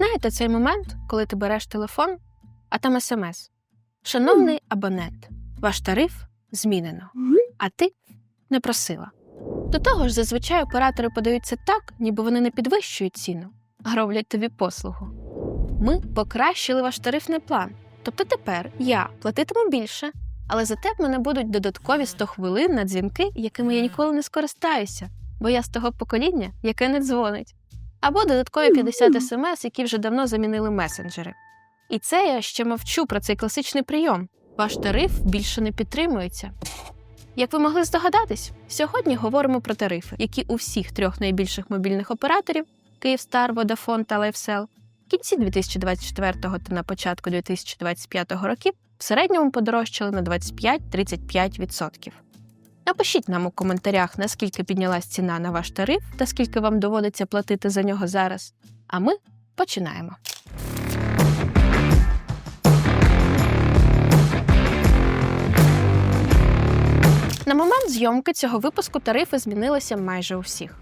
Знаєте цей момент, коли ти береш телефон, а там смс. Шановний абонент, ваш тариф змінено, а ти не просила. До того ж, зазвичай оператори подаються так, ніби вони не підвищують ціну, а роблять тобі послугу. Ми покращили ваш тарифний план. Тобто тепер я платитиму більше, але зате в мене будуть додаткові 100 хвилин на дзвінки, якими я ніколи не скористаюся, бо я з того покоління, яке не дзвонить. Або додаткові 50 смс, які вже давно замінили месенджери. І це я ще мовчу про цей класичний прийом. Ваш тариф більше не підтримується. Як ви могли здогадатись, сьогодні говоримо про тарифи, які у всіх трьох найбільших мобільних операторів Київстар, Vodafone та LifeSell в кінці 2024 та на початку 2025 років в середньому подорожчали на 25-35%. Напишіть нам у коментарях, наскільки піднялась ціна на ваш тариф та скільки вам доводиться платити за нього зараз. А ми починаємо. На момент зйомки цього випуску тарифи змінилися майже у всіх.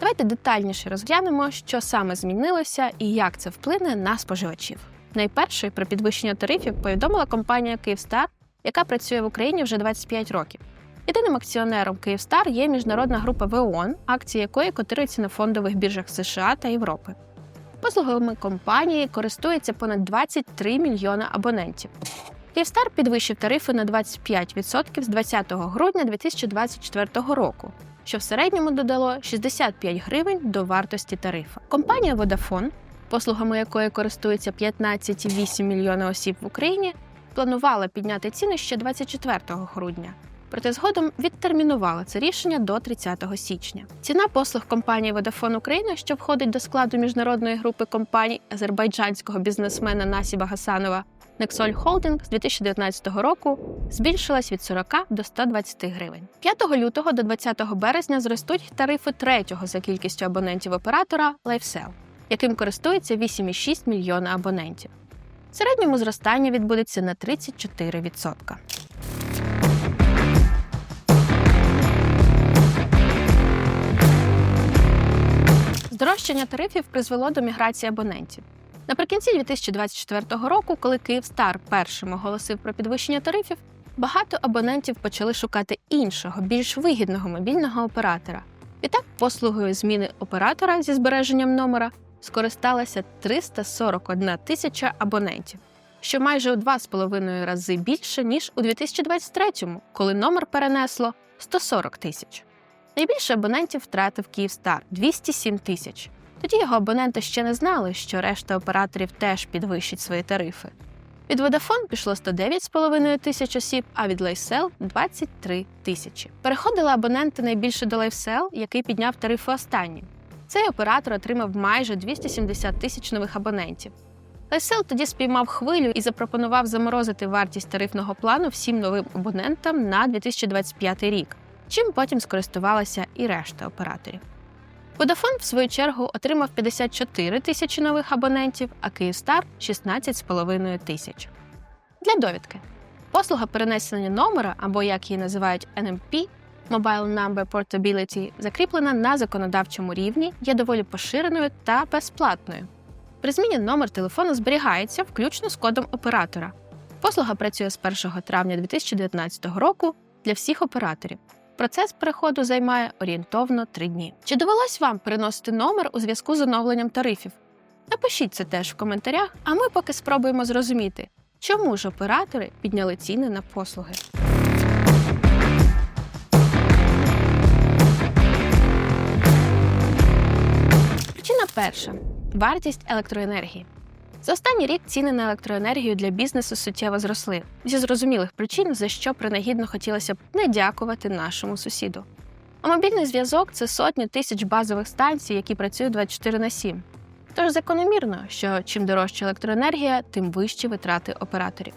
Давайте детальніше розглянемо, що саме змінилося і як це вплине на споживачів. Найперше про підвищення тарифів повідомила компанія Київстар, яка працює в Україні вже 25 років. Єдиним акціонером Київстар є міжнародна група ВОН, акції якої котируються на фондових біржах США та Європи. Послугами компанії користується понад 23 мільйона абонентів. Київстар підвищив тарифи на 25% з 20 грудня 2024 року, що в середньому додало 65 гривень до вартості тарифа. Компанія Vodafone, послугами якої користується 15,8 мільйона осіб в Україні, планувала підняти ціни ще 24 грудня. Проте згодом відтермінувала це рішення до 30 січня. Ціна послуг компанії Vodafone Україна, що входить до складу міжнародної групи компаній азербайджанського бізнесмена Насіба Гасанова Nexol Holding з 2019 року збільшилась від 40 до 120 гривень. 5 лютого до 20 березня зростуть тарифи третього за кількістю абонентів оператора LifeSell, яким користується 8,6 мільйона абонентів. В середньому зростання відбудеться на 34%. Здорожчання тарифів призвело до міграції абонентів. Наприкінці 2024 року, коли Київстар першим оголосив про підвищення тарифів, багато абонентів почали шукати іншого, більш вигідного мобільного оператора. І так, послугою зміни оператора зі збереженням номера скористалася 341 тисяча абонентів, що майже у 2,5 рази більше ніж у 2023, коли номер перенесло 140 тисяч. Найбільше абонентів втратив Київстар 207 тисяч. Тоді його абоненти ще не знали, що решта операторів теж підвищить свої тарифи. Від Vodafone пішло 109,5 тисяч осіб, а від LifeSell – 23 тисячі. Переходили абоненти найбільше до LifeSell, який підняв тарифи останнім. Цей оператор отримав майже 270 тисяч нових абонентів. LifeSell тоді спіймав хвилю і запропонував заморозити вартість тарифного плану всім новим абонентам на 2025 рік, чим потім скористувалася і решта операторів. Vodafone, в свою чергу, отримав 54 тисячі нових абонентів, а Київстар 16,5 тисяч. Для довідки. Послуга перенесення номера, або як її називають NMP, Mobile Number Portability, закріплена на законодавчому рівні, є доволі поширеною та безплатною. При зміні номер телефону зберігається включно з кодом оператора. Послуга працює з 1 травня 2019 року для всіх операторів. Процес переходу займає орієнтовно 3 дні. Чи довелось вам переносити номер у зв'язку з оновленням тарифів? Напишіть це теж в коментарях, а ми поки спробуємо зрозуміти, чому ж оператори підняли ціни на послуги. Причина перша вартість електроенергії. За останній рік ціни на електроенергію для бізнесу суттєво зросли зі зрозумілих причин, за що принагідно хотілося б не дякувати нашому сусіду. А мобільний зв'язок це сотні тисяч базових станцій, які працюють 24 на 7. Тож закономірно, що чим дорожча електроенергія, тим вищі витрати операторів.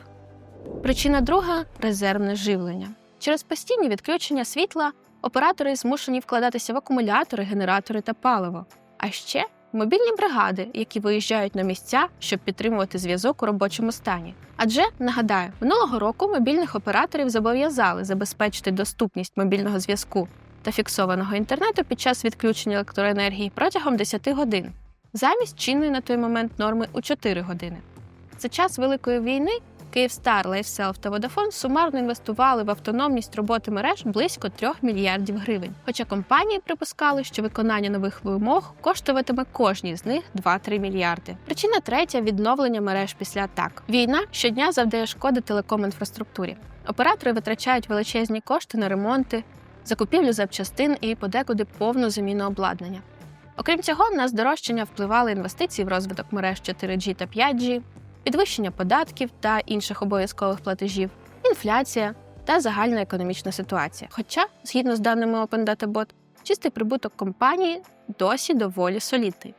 Причина друга резервне живлення. Через постійні відключення світла оператори змушені вкладатися в акумулятори, генератори та паливо. А ще мобільні бригади, які виїжджають на місця, щоб підтримувати зв'язок у робочому стані. Адже нагадаю, минулого року мобільних операторів зобов'язали забезпечити доступність мобільного зв'язку та фіксованого інтернету під час відключення електроенергії протягом 10 годин. замість чинної на той момент норми у 4 години. За час Великої війни Київстар, LifeSelf та Vodafone сумарно інвестували в автономність роботи мереж близько 3 мільярдів гривень. Хоча компанії припускали, що виконання нових вимог коштуватиме кожній з них 2-3 мільярди. Причина третя відновлення мереж після атак. Війна щодня завдає шкоди телеком-інфраструктурі. Оператори витрачають величезні кошти на ремонти, закупівлю запчастин і подекуди повну заміну обладнання. Окрім цього, на здорожчання впливали інвестиції в розвиток мереж 4G та 5G, підвищення податків та інших обов'язкових платежів, інфляція та загальна економічна ситуація. Хоча, згідно з даними Open Data Bot, чистий прибуток компанії досі доволі солідний.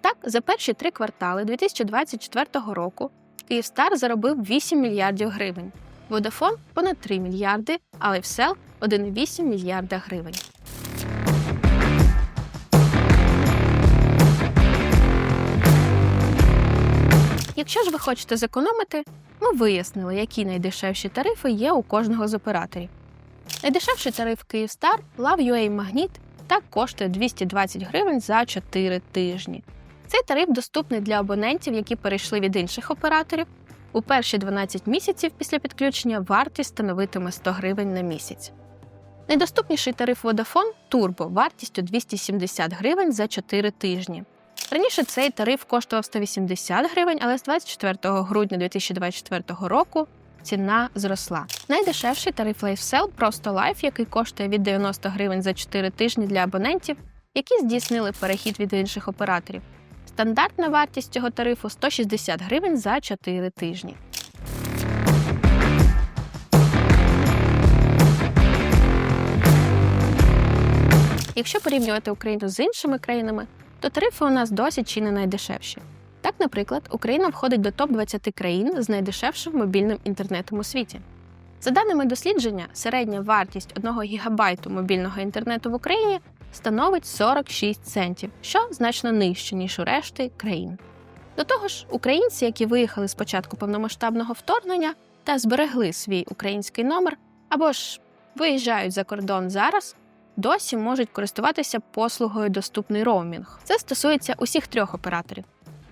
Так, за перші три квартали 2024 року Київстар заробив 8 мільярдів гривень, Vodafone – понад 3 мільярди, а LifeSell – 1,8 мільярда гривень. Якщо ж ви хочете зекономити, ми вияснили, які найдешевші тарифи є у кожного з операторів. Найдешевший тариф Київстар LoveUA Магніт так коштує 220 гривень за 4 тижні. Цей тариф доступний для абонентів, які перейшли від інших операторів. У перші 12 місяців після підключення вартість становитиме 100 гривень на місяць. Найдоступніший тариф Vodafone Turbo вартістю 270 гривень за 4 тижні. Раніше цей тариф коштував 180 гривень, але з 24 грудня 2024 року ціна зросла. Найдешевший тариф LifeSell просто Life, який коштує від 90 гривень за 4 тижні для абонентів, які здійснили перехід від інших операторів. Стандартна вартість цього тарифу 160 гривень за 4 тижні. Якщо порівнювати Україну з іншими країнами, то тарифи у нас досі чи не найдешевші. Так, наприклад, Україна входить до топ-20 країн з найдешевшим мобільним інтернетом у світі. За даними дослідження, середня вартість 1 гігабайту мобільного інтернету в Україні становить 46 центів, що значно нижче, ніж у решти країн. До того ж, українці, які виїхали з початку повномасштабного вторгнення та зберегли свій український номер, або ж виїжджають за кордон зараз, досі можуть користуватися послугою доступний роумінг. Це стосується усіх трьох операторів.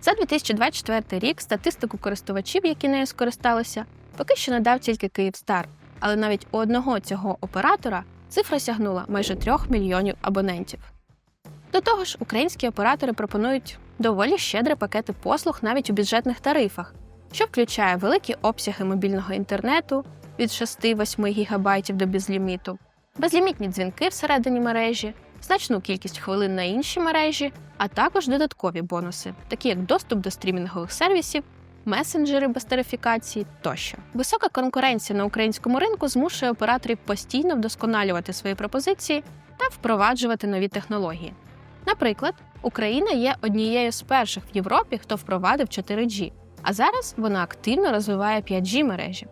За 2024 рік статистику користувачів, які нею скористалися, поки що надав тільки Київстар, але навіть у одного цього оператора цифра сягнула майже 3 мільйонів абонентів. До того ж, українські оператори пропонують доволі щедрі пакети послуг навіть у бюджетних тарифах, що включає великі обсяги мобільного інтернету від 6-8 ГБ до безліміту, безлімітні дзвінки всередині мережі, значну кількість хвилин на інші мережі, а також додаткові бонуси, такі як доступ до стрімінгових сервісів, месенджери без тарифікації тощо. Висока конкуренція на українському ринку змушує операторів постійно вдосконалювати свої пропозиції та впроваджувати нові технології. Наприклад, Україна є однією з перших в Європі, хто впровадив 4G, а зараз вона активно розвиває 5G мережі.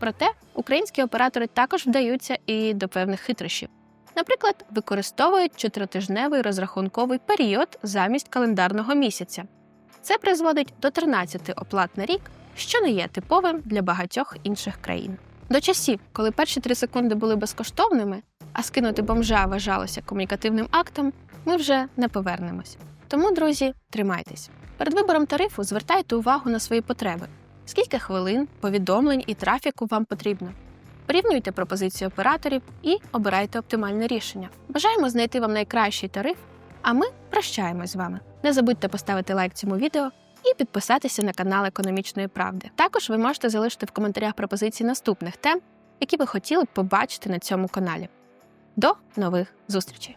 Проте українські оператори також вдаються і до певних хитрощів. Наприклад, використовують чотиритижневий розрахунковий період замість календарного місяця. Це призводить до 13 оплат на рік, що не є типовим для багатьох інших країн. До часів, коли перші три секунди були безкоштовними, а скинути бомжа вважалося комунікативним актом, ми вже не повернемось. Тому, друзі, тримайтесь. Перед вибором тарифу звертайте увагу на свої потреби. Скільки хвилин, повідомлень і трафіку вам потрібно. Порівнюйте пропозиції операторів і обирайте оптимальне рішення. Бажаємо знайти вам найкращий тариф, а ми прощаємось з вами. Не забудьте поставити лайк цьому відео і підписатися на канал Економічної правди. Також ви можете залишити в коментарях пропозиції наступних тем, які ви хотіли б побачити на цьому каналі. До нових зустрічей!